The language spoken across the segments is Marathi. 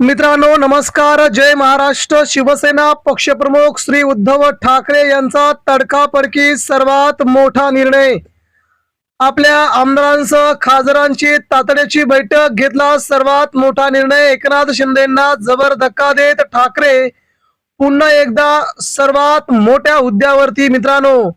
मित्रांनो नमस्कार. जय महाराष्ट्र. शिवसेना पक्षप्रमुख श्री उद्धव ठाकरे यांचा तडकापडकी सर्वात मोठा निर्णय. आपल्या आमदारांसह खासदारांची तातडीची बैठक घेतला सर्वात मोठा निर्णय. एकनाथ शिंदेना जबर धक्का देत ठाकरे पुन्हा एकदा सर्वात मोठ्या हुद्द्यावरती. मित्रांनो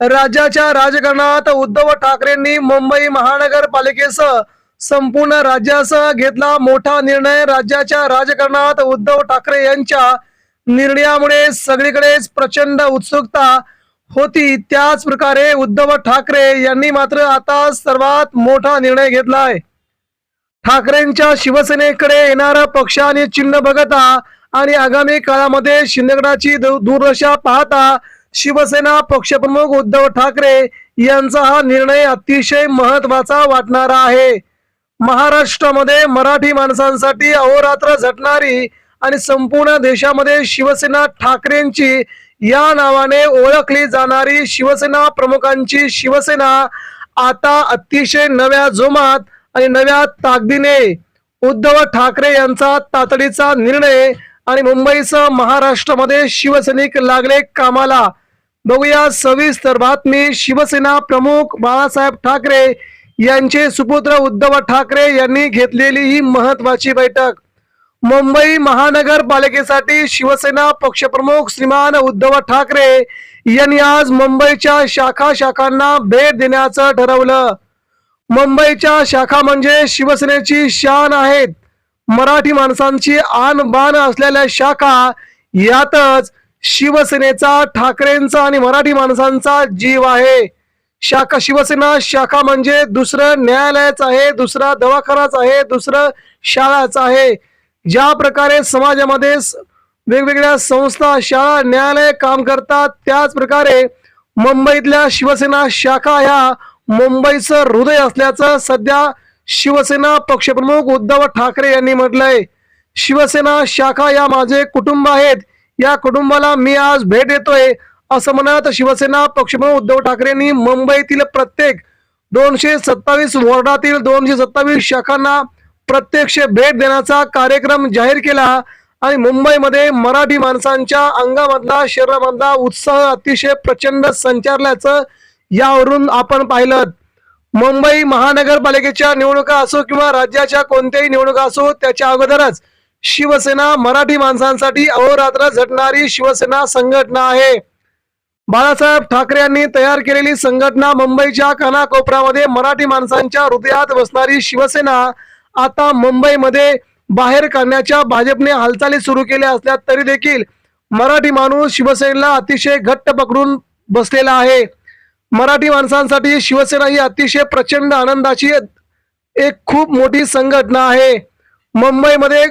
राज्याच्या राजकारणात उद्धव ठाकरेंनी मुंबई महानगरपालिकेसह संपूर्ण राज्यासह घेतला मोठा निर्णय. राज्याच्या राजकारणात उद्धव ठाकरे यांच्या निर्णयामुळे सगळीकडेच प्रचंड उत्सुकता होती. त्याच प्रकारे उद्धव ठाकरे यांनी मात्र आता सर्वात मोठा निर्णय घेतलाय ठाकरेंच्या शिवसेनेकडे येणारा पक्ष आणि चिन्ह बघता आणि आगामी काळामध्ये शिंदेगडाची दू- दूरदशा पाहता शिवसेना पक्षप्रमुख उद्धव ठाकरे यांचा हा निर्णय अतिशय महत्त्वाचा वाटणारा आहे. महाराष्ट्रामध्ये मराठी माणसांसाठी अहोरात्र झटणारी आणि संपूर्ण देशामध्ये शिवसेना ठाकरेंची या नावाने ओळखली जाणारी शिवसेना प्रमुखांची शिवसेना आता अतिशय नव्या जोमात आणि नव्या ताकदीने उद्धव ठाकरे यांचा तातडीचा निर्णय आणि मुंबईसह महाराष्ट्रामध्ये शिवसैनिक लागले कामाला. बघूया सविस्तर बातमी शिवसेना प्रमुख बाळासाहेब ठाकरे यांचे सुपुत्र उद्धव ठाकरे यांनी घेतलेली ही महत्वाची बैठक. मुंबई महानगरपालिकेसाठी शिवसेना पक्षप्रमुख श्रीमान उद्धव ठाकरे यांनी आज मुंबईच्या शाखा शाखांना भेट देण्याचं ठरवलं. मुंबईच्या शाखा म्हणजे शिवसेनेची शान आहेत. मराठी माणसांची आन बाण असलेल्या शाखा यातच शिवसेनेचा ठाकरेंचा आणि मराठी माणसांचा जीव आहे. शाखा शिवसेना शाखा म्हणजे दुसरं न्यायालयाच आहे दुसरा दवाखानाच आहे दुसरं शाळाच आहे. ज्या प्रकारे समाजामध्ये वेगवेगळ्या संस्था शाळा न्यायालय काम करतात त्याच प्रकारे मुंबईतल्या शिवसेना शाखा ह्या मुंबईचं हृदय असल्याचं सध्या शिवसेना पक्षप्रमुख उद्धव ठाकरे यांनी म्हटलंय. शिवसेना शाखा या माझे कुटुंब आहेत या कुटुंबाला मी आज भेट देतोय. असं म्हणत शिवसेना पक्षप्रमुख उद्धव ठाकरेंनी मुंबईतील प्रत्येक दोनशे सत्तावीस वॉर्डातील दोनशे सत्तावीस शाखांना प्रत्यक्ष भेट देण्याचा कार्यक्रम जाहीर केला आणि मुंबईमध्ये मराठी माणसांच्या अंगामधला शरीरामधला उत्साह अतिशय प्रचंड संचारल्याचं यावरून आपण पाहिलं. मुंबई महानगरपालिकेच्या निवडणुका असो किंवा राज्याच्या कोणत्याही निवडणुका असो त्याच्या अगोदरच शिवसेना मराठी माणसांसाठी अहोरात्र झटणारी शिवसेना संघटना आहे. बाळासाहेब ठाकरे यांनी तयार केलेली संघटना मुंबईच्या कानाकोपऱ्यामध्ये मराठी माणसांच्या हृदयात बसणारी शिवसेना आता मुंबईमध्ये बाहेर काढण्याच्या भाजपने हालचाली सुरू केल्या असल्या तरी देखील मराठी माणूस शिवसेनेला अतिशय घट्ट पकडून बसलेला आहे. मराठी माणसांसाठी शिवसेना ही अतिशय प्रचंड आनंदाची एक खूप मोठी संघटना आहे. मुंबईमध्ये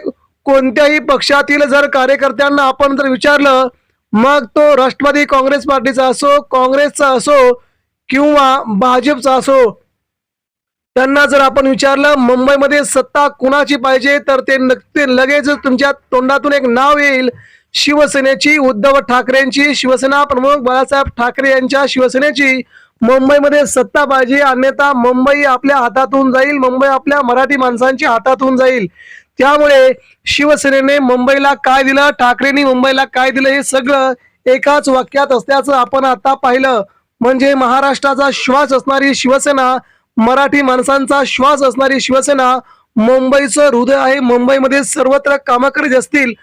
कोणत्याही पक्षातील जर कार्यकर्त्यांना आपण जर विचारलं मग तो राष्ट्रवादी काँग्रेस पार्टीचा असो काँग्रेसचा असो किंवा भाजपचा असो त्यांना जर आपण विचारलं मुंबईमध्ये सत्ता कुणाची पाहिजे तर ते नक्की लगेच तुमच्या तोंडातून एक नाव येईल. शिवसेनेची उद्धव ठाकरेंची शिवसेना प्रमुख बाळासाहेब ठाकरे यांच्या शिवसेनेची मुंबईमध्ये सत्ता पाहिजे अन्यथा मुंबई आपल्या हातातून जाईल मुंबई आपल्या मराठी माणसांच्या हातातून जाईल. त्यामुळे शिवसेनेने मुंबईला काय दिलं? ठाकरेंनी मुंबईला काय दिलं? हे सगळं एकाच वाक्यात असल्याचं आपण आता पाहिलं. म्हणजे महाराष्ट्राचा श्वास असणारी शिवसेना मराठी माणसांचा श्वास असणारी शिवसेना मुंबईचं हृदय आहे. मुंबईमध्ये सर्वत्र कामं करीत असतील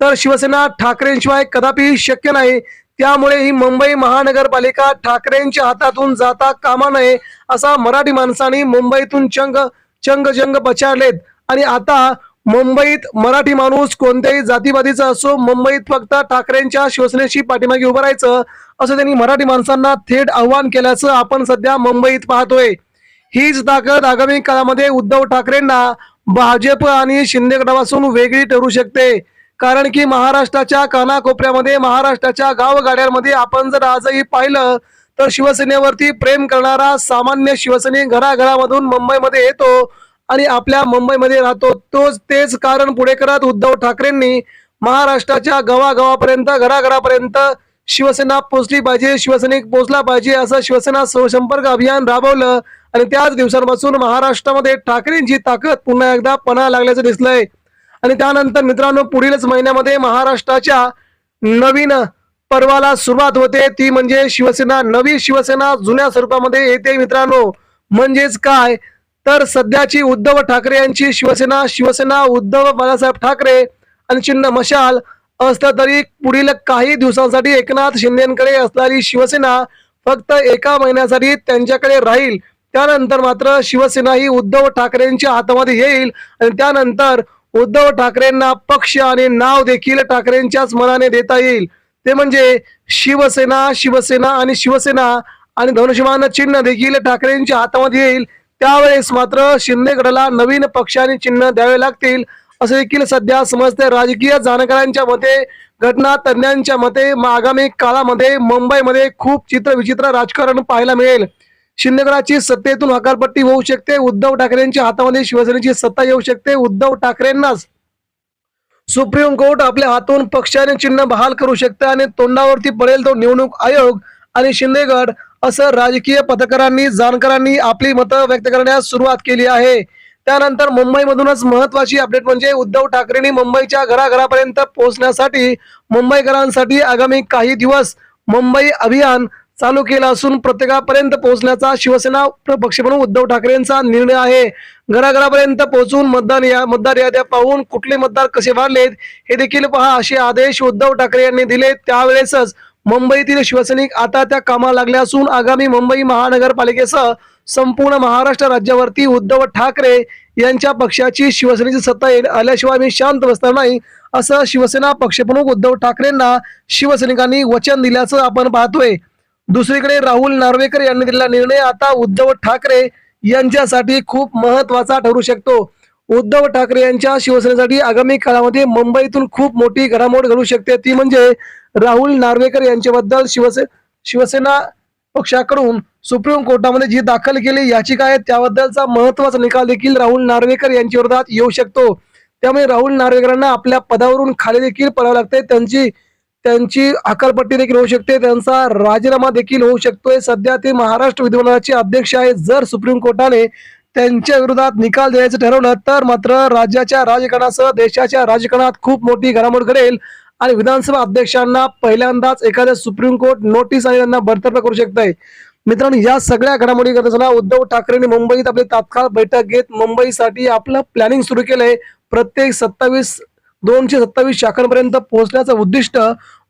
तर शिवसेना ठाकरेंशिवाय कदापि शक्य नाही. त्यामुळे ही मुंबई महानगरपालिका ठाकरेंच्या हातातून जाता कामा नये असा मराठी माणसांनी मुंबईतून चंग चंग जंग पछाडलेत आणि आता मुंबईत मराठी माणूस कोणत्याही जातीवादीचा असो मुंबईत फक्त ठाकरेंच्या शिवसेनेशी पाठीमागे उभं राहायचं असं त्यांनी मराठी माणसांना थेट आव्हान केल्याचं आपण सध्या मुंबईत पाहतोय. हीच ताकद आगामी काळामध्ये उद्धव ठाकरेंना भाजप आणि शिंदे गटापासून वेगळी ठरू शकते. कारण की महाराष्ट्राच्या कानाकोपऱ्यामध्ये महाराष्ट्राच्या गावगाड्यांमध्ये आपण जर आजही पाहिलं तर शिवसेनेवरती प्रेम करणारा सामान्य शिवसैनिक घराघरामधून मुंबईमध्ये येतो. आणि आपल्या मुंबईमध्ये राहतो. तोच तेच कारण पुढे करत उद्धव ठाकरेंनी महाराष्ट्राच्या गावागावापर्यंत घराघरापर्यंत शिवसेना पोचली पाहिजे शिवसैनिक पोचला पाहिजे असं शिवसेना संपर्क अभियान राबवलं. आणि त्याच दिवसांपासून महाराष्ट्रामध्ये ठाकरेंची ताकद पुन्हा एकदा पणा लागल्याचं दिसलंय. आणि त्यानंतर मित्रांनो पुढीलच महिन्यामध्ये महाराष्ट्राच्या नवीन पर्वाला सुरुवात होते. ती म्हणजे शिवसेना नवी शिवसेना जुन्या स्वरूपामध्ये येते मित्रांनो. म्हणजेच काय? तर सध्याची उद्धव ठाकरे यांची शिवसेना शिवसेना उद्धव बाळासाहेब ठाकरे आणि चिन्ह मशाल असलं तरी पुढील काही दिवसांसाठी एकनाथ शिंदेकडे असणारी शिवसेना फक्त एका महिन्यासाठी त्यांच्याकडे राहील. त्यानंतर मात्र शिवसेना ही उद्धव ठाकरेंच्या हातामध्ये येईल आणि त्यानंतर उद्धव ठाकरेंना पक्ष आणि नाव देखील ठाकरेंच्याच मनाने देता येईल. ते म्हणजे शिवसेना शिवसेना आणि शिवसेना आणि धनुष्यमान चिन्ह देखील ठाकरेंच्या हातामध्ये येईल. त्यावेळेस मात्र शिंदे गटाला नवीन पक्षाने चिन्ह द्यावे लागतील असे देखील सध्या समजते राजकीय जाणकारांच्या मते घटना तज्ञांच्या मते आगामी काळामध्ये मुंबईमध्ये खूप चित्र विचित्र राजकारण पाहायला मिळेल. शिंदेगडाची सत्तेतून हकालपट्टी होऊ शकते उद्धव ठाकरेंच्या हातामध्ये शिवसेनेची सत्ता येऊ शकते उद्धव ठाकरेंनाच. सुप्रीम कोर्ट आपल्या हातून पक्षाने चिन्ह बहाल करू शकते आणि तोंडावरती पडेल तो निवडणूक आयोग आणि शिंदेगड असं राजकीय पत्रकारांनी जाणकारांनी आपली मतं व्यक्त करण्यास सुरुवात केली आहे. त्यानंतर मुंबईमधूनच महत्वाची अपडेट म्हणजे उद्धव ठाकरेंनी मुंबईच्या घराघरापर्यंत पोहोचण्यासाठी मुंबईकरांसाठी आगामी काही दिवस मुंबई अभियान चालू केलं असून प्रत्येकापर्यंत पोहोचण्याचा शिवसेना पक्ष म्हणून उद्धव ठाकरेंचा निर्णय आहे. घराघरापर्यंत पोहोचून मतदान या मतदार याद्या पाहून कुठले मतदार कसे वाढलेत हे देखील पहा असे आदेश उद्धव ठाकरे यांनी दिले त्यावेळेसच मुंबईतील शिवसैनिक आता त्या कामाला लागल्या असून आगामी मुंबई महानगरपालिकेसह संपूर्ण महाराष्ट्र राज्यावरती उद्धव ठाकरे यांच्या पक्षाची शिवसेनेची सत्ता येईल आल्याशिवाय मी शांत बसणार नाही असं शिवसेना पक्षप्रमुख उद्धव ठाकरेंना शिवसैनिकांनी वचन दिल्याचं आपण पाहतोय. दुसरीकडे राहुल नार्वेकर यांनी दिलेला निर्णय आता उद्धव ठाकरे यांच्यासाठी खूप महत्त्वाचा ठरू शकतो. उद्धव ठाकरे यांच्या शिवसेनेसाठी आगामी काळामध्ये मुंबईतून खूप मोठी घडामोड घडू शकते. ती म्हणजे राहुल नार्वेकर यांच्याबद्दल शिवसे शिवसेना पक्षाकडून सुप्रीम कोर्टामध्ये जी दाखल केली याचिका आहे त्याबद्दलचा महत्त्वाचा निकाल देखील राहुल नार्वेकर यांच्या विरोधात येऊ शकतो. त्यामुळे राहुल नार्वेकरांना आपल्या पदावरून खाली देखील पडावं लागते त्यांची त्यांची अकालपट्टी देखील होऊ शकते. त्यांचा राजीनामा देखील होऊ शकतोय. सध्या ते महाराष्ट्र विधिमंडळाचे अध्यक्ष आहेत. जर सुप्रीम कोर्टाने त्यांच्या विरोधात निकाल द्यायचं ठरवलं तर मात्र राज्याच्या राजकारणासह देशाच्या राजकारणात खूप मोठी घडामोड घडेल. आणि विधानसभा अध्यक्षांना पहिल्यांदाच एखाद्या सुप्रीम कोर्ट नोटीस आणि त्यांना बडतर्फ करू शकत आहे मित्रांनो या सगळ्या घडामोडी करत असताना उद्धव ठाकरेंनी मुंबईत आपली तात्काळ बैठक घेत मुंबईसाठी आपलं प्लॅनिंग सुरू केलंय. प्रत्येक सत्तावीस दोनशे सत्तावीस शाखांपर्यंत पोहोचण्याचं उद्दिष्ट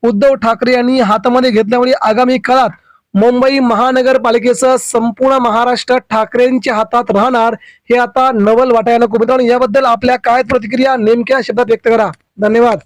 उद्धव ठाकरे यांनी हातामध्ये घेतल्यामुळे आगामी काळात मुंबई महानगरपालिकेचं संपूर्ण महाराष्ट्र ठाकरेंच्या हातात राहणार हे आता नवल वाटायला खूप मित्रांनो याबद्दल आपल्या काय प्रतिक्रिया नेमक्या शब्दात व्यक्त करा. धन्यवाद.